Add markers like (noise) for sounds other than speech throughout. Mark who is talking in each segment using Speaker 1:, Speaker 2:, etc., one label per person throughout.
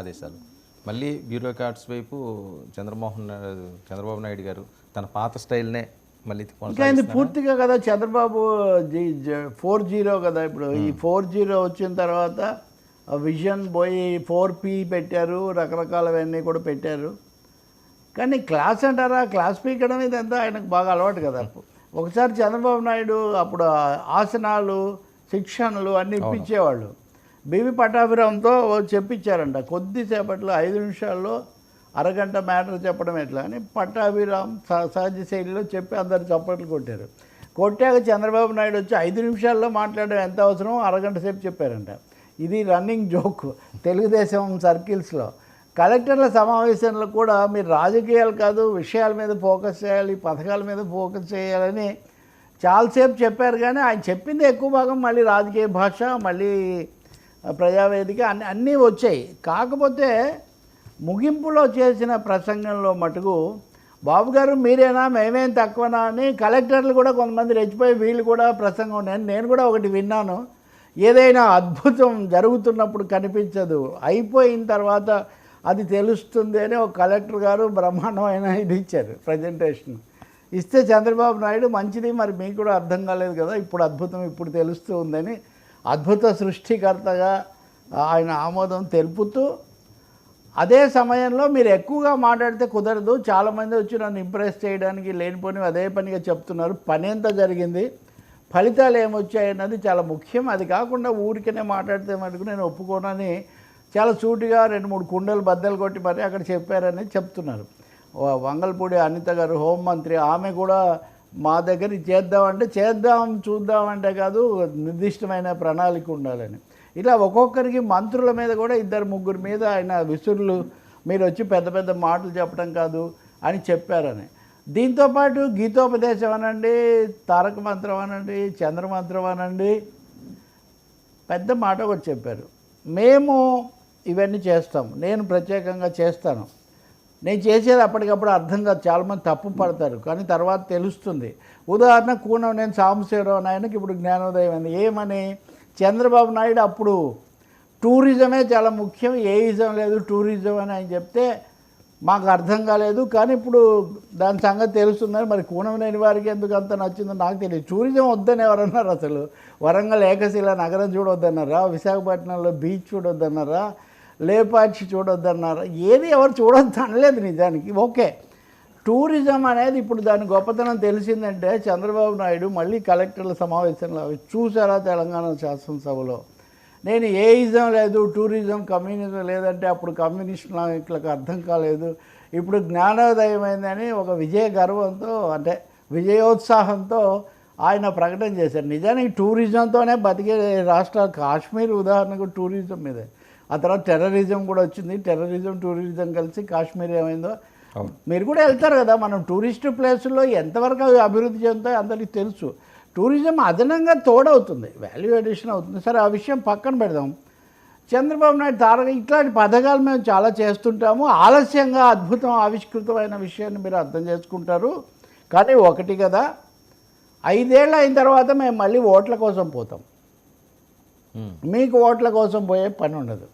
Speaker 1: ఆదేశాలు. మళ్ళీ బ్యూరోక్రాట్స్ వైపు చంద్రమోహన్ చంద్రబాబు నాయుడు గారు తన పాత స్టైల్నే మళ్ళీ
Speaker 2: ఇది? పూర్తిగా కదా చంద్రబాబు ఫోర్ జీరో కదా ఇప్పుడు. ఈ ఫోర్ జీరో వచ్చిన తర్వాత విజన్ పోయి ఫోర్ పీ పెట్టారు రకరకాలవన్నీ కూడా పెట్టారు. కానీ క్లాస్ అంటారా? క్లాస్ పీకడం ఇదంతా ఆయనకు బాగా అలవాటు కదా ఒకసారి చంద్రబాబు నాయుడు అప్పుడు ఆసనాలు శిక్షణలు అన్నీ ఇప్పించేవాళ్ళు. బీవీ పటాభిరామ్తో చెప్పించారంట కొద్దిసేపట్లో ఐదు నిమిషాల్లో అరగంట మ్యాటర్ చెప్పడం ఎట్లా అని పట్టాభిరామ్ స- సహజ శైలిలో చెప్పి అందరు చప్పట్లు కొట్టారు. కొట్టాక చంద్రబాబు నాయుడు వచ్చి ఐదు నిమిషాల్లో మాట్లాడడం ఎంత అవసరం అరగంట సేపు చెప్పారంట. ఇది రన్నింగ్ జోక్ తెలుగుదేశం సర్కిల్స్లో. కలెక్టర్ల సమావేశంలో కూడా మీరు రాజకీయాలు కాదు విషయాల మీద ఫోకస్ చేయాలి పథకాల మీద ఫోకస్ చేయాలని చాలాసేపు చెప్పారు కానీ ఆయన చెప్పింది ఎక్కువ భాగం మళ్ళీ రాజకీయ భాష మళ్ళీ ప్రజావేదిక అన్ని అన్నీ వచ్చాయి. కాకపోతే ముగింపులో చేసిన ప్రసంగంలో మటుకు బాబు గారు మీరేనా మేమేం తక్కువనా అని కలెక్టర్లు కూడా కొంతమంది రెచ్చిపోయి వీళ్ళు కూడా ప్రసంగం నేను నేను కూడా ఒకటి విన్నాను. ఏదైనా అద్భుతం జరుగుతున్నప్పుడు కనిపించదు. అయిపోయిన తర్వాత అది తెలుస్తుంది అని ఒక కలెక్టర్ గారు బ్రహ్మాండమైన ఇది ఇచ్చారు ప్రజెంటేషన్. ఇస్తే చంద్రబాబు నాయుడు మంచిది మరి మీకు కూడా అర్థం కాలేదు కదా ఇప్పుడు అద్భుతం ఇప్పుడు తెలుస్తూ ఉందని అద్భుత సృష్టికర్తగా ఆయన ఆమోదం తెలుపుతూ అదే సమయంలో మీరు ఎక్కువగా మాట్లాడితే కుదరదు. చాలామంది వచ్చి నన్ను ఇంప్రెస్ చేయడానికి లేనిపోని అదే పనిగా చెప్తున్నారు. పని ఎంత జరిగింది? ఫలితాలు ఏమొచ్చాయి అన్నది చాలా ముఖ్యం. అది కాకుండా ఊరికనే మాట్లాడితే మటుకు నేను ఒప్పుకోనని చాలా సూటిగా రెండు మూడు కుండలు బద్దలు కొట్టి మరి అక్కడ చెప్పారని చెప్తున్నారు. వంగల్పూడి అనిత గారు హోంమంత్రి ఆమె కూడా మా దగ్గర చేద్దామంటే చేద్దాం చూద్దామంటే కాదు నిర్దిష్టమైన ప్రణాళిక ఉండాలని. ఇలా ఒక్కొక్కరికి మంత్రుల మీద కూడా ఇద్దరు ముగ్గురు మీద ఆయన విసురులు మీరు వచ్చి పెద్ద పెద్ద మాటలు చెప్పడం కాదు అని చెప్పారని. దీంతోపాటు గీతోపదేశం అనండి తారక మంత్రం అనండి చంద్రమంత్రం అనండి పెద్ద మాట ఒకటి చెప్పారు. మేము ఇవన్నీ చేస్తాం నేను ప్రత్యేకంగా చేస్తాను. నేను చేసేది అప్పటికప్పుడు అర్థం కాదు. చాలామంది తప్పు పడతారు. కానీ తర్వాత తెలుస్తుంది. ఉదాహరణ కూనం నేను సాంబశివరావు నాయనకి ఇప్పుడు జ్ఞానోదయం అయింది. ఏమని? చంద్రబాబు నాయుడు అప్పుడు టూరిజమే చాలా ముఖ్యం. ఏ ఇజం లేదు టూరిజం అని ఆయన చెప్తే మాకు అర్థం కాలేదు. కానీ ఇప్పుడు దాని సంగతి తెలుస్తున్నారు మరి కూనం లేని వారికి ఎందుకు అంత నచ్చిందో నాకు తెలియదు. టూరిజం వద్దని ఎవరన్నారు అసలు? వరంగల్ ఏకశిల నగరం చూడొద్దన్నారా? విశాఖపట్నంలో బీచ్ చూడొద్దన్నారా? లేపాక్షి చూడొద్దన్నారు. ఏది ఎవరు చూడొద్దు అనలేదు నిజానికి. ఓకే. టూరిజం అనేది ఇప్పుడు దాని గొప్పతనం తెలిసిందంటే చంద్రబాబు నాయుడు మళ్ళీ కలెక్టర్ల సమావేశంలో అవి చూసారా తెలంగాణ శాసనసభలో? నేను ఏ ఇజం లేదు టూరిజం కమ్యూనిజం లేదంటే అప్పుడు కమ్యూనిస్ట్ నాయకులకు అర్థం కాలేదు. ఇప్పుడు జ్ఞానోదయం అయిందని ఒక విజయ గర్వంతో అంటే విజయోత్సాహంతో ఆయన ప్రకటన చేశారు. నిజానికి టూరిజంతోనే బతికే రాష్ట్రాలు కాశ్మీర్ ఉదాహరణకు టూరిజం మీదే. ఆ తర్వాత టెర్రరిజం కూడా వచ్చింది. టెర్రరిజం టూరిజం కలిసి కాశ్మీర్ ఏమైందో. మీరు కూడా వెళ్తారు కదా మనం టూరిస్ట్ ప్లేసుల్లో ఎంతవరకు అవి అభివృద్ధి చెందుతాయో అందరికీ తెలుసు. టూరిజం అదనంగా తోడవుతుంది వాల్యూ అడిషన్ అవుతుంది. సరే ఆ విషయం పక్కన పెడదాం. చంద్రబాబు నాయుడు తారక ఇట్లాంటి పథకాలు మేము చాలా చేస్తుంటాము. ఆలస్యంగా అద్భుతం ఆవిష్కృతమైన విషయాన్ని మీరు అర్థం చేసుకుంటారు. కానీ ఒకటి కదా ఐదేళ్ళు అయిన తర్వాత మేము మళ్ళీ ఓట్ల కోసం పోతాం.
Speaker 1: Hmm.
Speaker 2: మీకు ఓట్ల కోసం పోయే పని ఉండదు.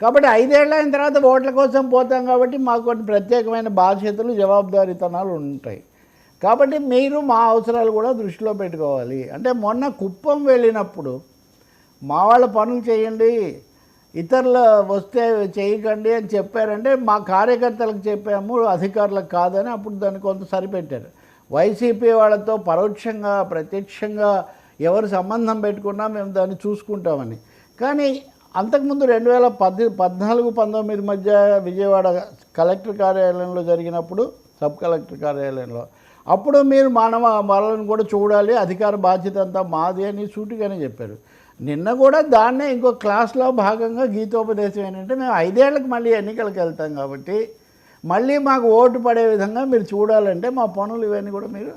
Speaker 2: కాబట్టి ఐదేళ్ళ అయిన తర్వాత ఓట్ల కోసం పోతాం కాబట్టి మాకు కొన్ని ప్రత్యేకమైన బాధ్యతలు జవాబుదారీతనాలు ఉంటాయి. కాబట్టి మీరు మా అవసరాలు కూడా దృష్టిలో పెట్టుకోవాలి. అంటే మొన్న కుప్పం వెళ్ళినప్పుడు మా వాళ్ళ పనులు చేయండి ఇతరులు వస్తే చేయకండి అని చెప్పారంటే మా కార్యకర్తలకు చెప్పాము అధికారులకు కాదని అప్పుడు దాన్ని కొంత సరిపెట్టారు. వైసీపీ వాళ్ళతో పరోక్షంగా ప్రత్యక్షంగా ఎవరు సంబంధం పెట్టుకున్నా మేము దాన్ని చూసుకుంటామని. కానీ అంతకుముందు రెండు వేల పద్ది పద్నాలుగు పంతొమ్మిది మధ్య విజయవాడ కలెక్టర్ కార్యాలయంలో జరిగినప్పుడు సబ్ కలెక్టర్ కార్యాలయంలో అప్పుడు మీరు మానవ వాళ్ళని కూడా చూడాలి అధికార బాధ్యత అంతా మాది అని సూటిగానే చెప్పారు. నిన్న కూడా దాన్నే ఇంకో క్లాస్లో భాగంగా గీతోపదేశం ఏంటంటే మేము ఐదేళ్ళకు మళ్ళీ ఎన్నికలకు వెళ్తాం కాబట్టి మళ్ళీ మాకు ఓటు పడే విధంగా మీరు చూడాలంటే మా పనులు ఇవన్నీ కూడా మీరు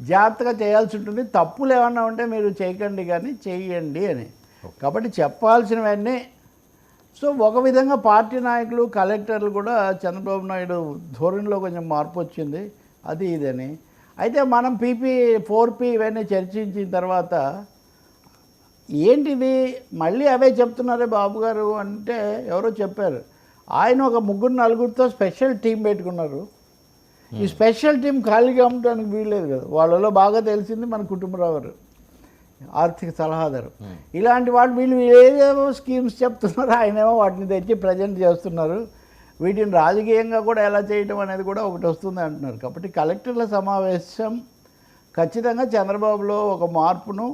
Speaker 2: జాగ్రత్తగా చేయాల్సి ఉంటుంది. తప్పులు ఏమన్నా ఉంటే మీరు చేయకండి కానీ చేయండి అని. కాబట్టి చెప్పాల్సినవన్నీ. సో ఒక విధంగా పార్టీ నాయకులు కలెక్టర్లు కూడా చంద్రబాబు నాయుడు ధోరణిలో కొంచెం మార్పు వచ్చింది. అది ఇదని. అయితే మనం పీపీ ఫోర్ పీ ఇవన్నీ చర్చించిన తర్వాత ఏంటిది? మళ్ళీ అవే చెప్తున్నారే బాబు గారు అంటే ఎవరో చెప్పారు. ఆయన ఒక ముగ్గురు నలుగురితో స్పెషల్ టీం పెట్టుకున్నారు. ఈ స్పెషల్ టీం ఖాళీగా ఉండడానికి వీల్లేదు కదా. వాళ్ళలో బాగా తెలిసింది మన కుటుంబరావు గారు ఆర్థిక సలహాదారు. ఇలాంటి వాళ్ళు వీళ్ళు ఏదేమో స్కీమ్స్ చెప్తున్నారు ఆయనేమో వాటిని తెచ్చి ప్రజెంట్ చేస్తున్నారు. వీటిని రాజకీయంగా కూడా ఎలా చేయటం అనేది కూడా ఒకటి వస్తుంది అంటున్నారు. కాబట్టి కలెక్టర్ల సమావేశం ఖచ్చితంగా చంద్రబాబులో ఒక మార్పును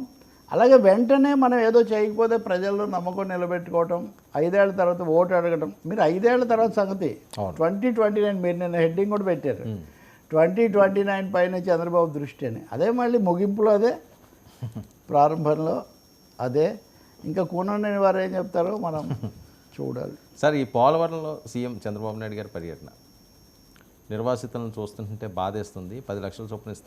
Speaker 2: అలాగే వెంటనే మనం ఏదో చేయకపోతే ప్రజల్లో నమ్మకం నిలబెట్టుకోవటం ఐదేళ్ళ తర్వాత ఓటు అడగటం. మీరు ఐదేళ్ళ తర్వాత సంగతి. ట్వంటీ ట్వంటీ నైన్ మీరు నిన్న హెడ్డింగ్ కూడా పెట్టారు. ట్వంటీ ట్వంటీ నైన్ పైన చంద్రబాబు దృష్టి అని. అదే మళ్ళీ ముగింపులో అదే ప్రారంభంలో అదే. ఇంకా కూనండి వారు ఏం చెప్తారో మనం (laughs) చూడాలి.
Speaker 1: సార్ ఈ పోలవరంలో సీఎం చంద్రబాబు నాయుడు గారి పర్యటన. నిర్వాసితులను చూస్తుంటే బాధేస్తుంది. పది లక్షల చొప్పున